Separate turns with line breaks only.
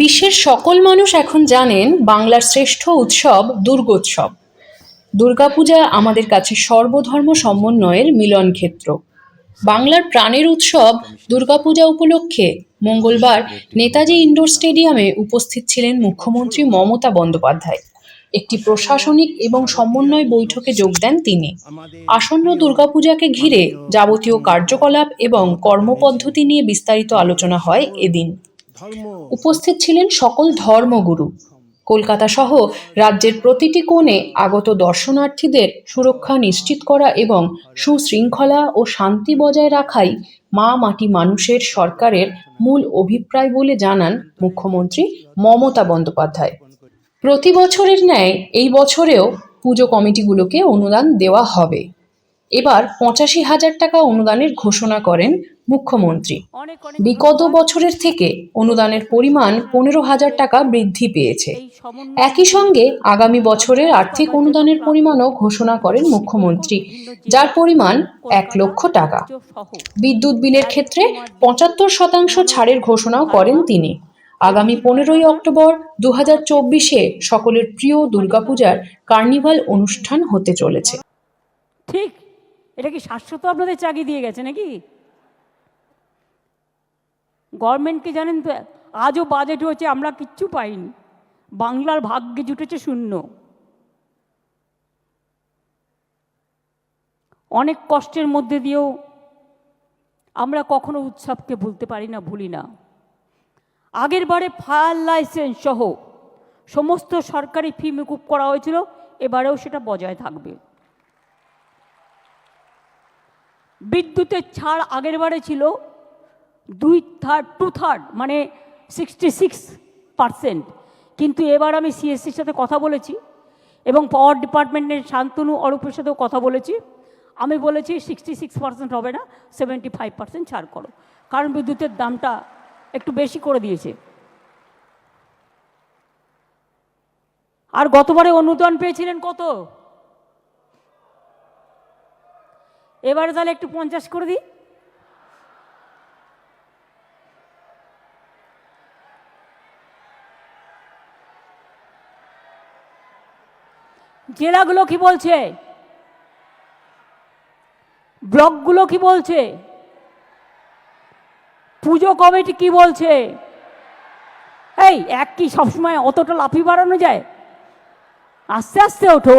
বিশ্বের সকল মানুষ এখন জানেন বাংলার শ্রেষ্ঠ উৎসব দুর্গোৎসব। দুর্গাপূজা আমাদের কাছে সর্বধর্ম সমন্বয়ের মিলন ক্ষেত্র। বাংলার প্রাণের উৎসব দুর্গাপূজা উপলক্ষে মঙ্গলবার নেতাজি ইন্ডোর স্টেডিয়ামে উপস্থিত ছিলেন মুখ্যমন্ত্রী মমতা বন্দ্যোপাধ্যায়। একটি প্রশাসনিক এবং সমন্বয় বৈঠকে যোগ দেন তিনি। আসন্ন দুর্গাপূজাকে ঘিরে যাবতীয় কার্যকলাপ এবং কর্মপদ্ধতি নিয়ে বিস্তারিত আলোচনা হয় এদিন। উপস্থিত ছিলেন সকল ধর্মগুরু। কলকাতা সহ রাজ্যের প্রতিটি কোণে আগত দর্শনার্থীদের সুরক্ষা নিশ্চিত করা এবং সুশৃঙ্খলা ও শান্তি বজায় রাখাই মা মাটি মানুষের সরকারের মূল অভিপ্রায় বলে জানান মুখ্যমন্ত্রী মমতা বন্দ্যোপাধ্যায়। প্রতি বছরের ন্যায় এই বছরেও পুজো কমিটিগুলোকে অনুদান দেওয়া হবে। এবার পঁচাশি হাজার টাকা অনুদানের ঘোষণা করেন মুখ্যমন্ত্রী। বিগত বছরের থেকে অনুদানের পরিমাণ পনেরো হাজার টাকা বৃদ্ধি পেয়েছে। একই সঙ্গে আগামী বছরের আর্থিক অনুদানের পরিমাণও ঘোষণা করেন মুখ্যমন্ত্রী যার পরিমাণ এক লক্ষ টাকা। বিদ্যুৎ বিলের ক্ষেত্রে পঁচাত্তর শতাংশ ছাড়ের ঘোষণাও করেন তিনি। আগামী পনেরোই অক্টোবর দু হাজার চব্বিশে সকলের প্রিয় দুর্গাপূজার কার্নিভাল অনুষ্ঠান হতে চলেছে।
ঠিক এটা কি শাশ্বত আপনাদের চাকরি দিয়ে গেছে নাকি? গভর্নমেন্টকে জানেন তো, আজও বাজেট হচ্ছে আমরা কিচ্ছু পাইনি। বাংলার ভাগ্যে জুটেছে শূন্য। অনেক কষ্টের মধ্যে দিয়েও আমরা কখনো উৎসবকে ভুলতে পারি না, ভুলি না। আগের বারে ফায়ার লাইসেন্স সহ সমস্ত সরকারি ফি মুকুব করা হয়েছিল, এবারেও সেটা বজায় থাকবে। বিদ্যুতের ছাড় আগের বারে ছিল দুই থার্ড টু থার্ড মানে সিক্সটি সিক্স পারসেন্ট কিন্তু এবার আমি সিএসসির সাথে কথা বলেছি এবং পাওয়ার ডিপার্টমেন্টের শান্তনু অরূপের সাথেও কথা বলেছি। আমি বলেছি সিক্সটি সিক্স পার্সেন্ট হবে না সেভেন্টি ফাইভ পার্সেন্ট ছাড় করো। কারণ বিদ্যুতের দামটা একটু বেশি করে দিয়েছে। আর গতবারে অনুদান পেয়েছিলেন কত? এবারে তাহলে একটু পঞ্চাশ করে দিই। জেলাগুলো কি বলছে? ব্লকগুলো কি বলছে? পুজো কমিটি কি বলছে? এই, এক কি সবসময় অতটা লাফি বাড়ানো যায়? আস্তে আস্তে ওঠো।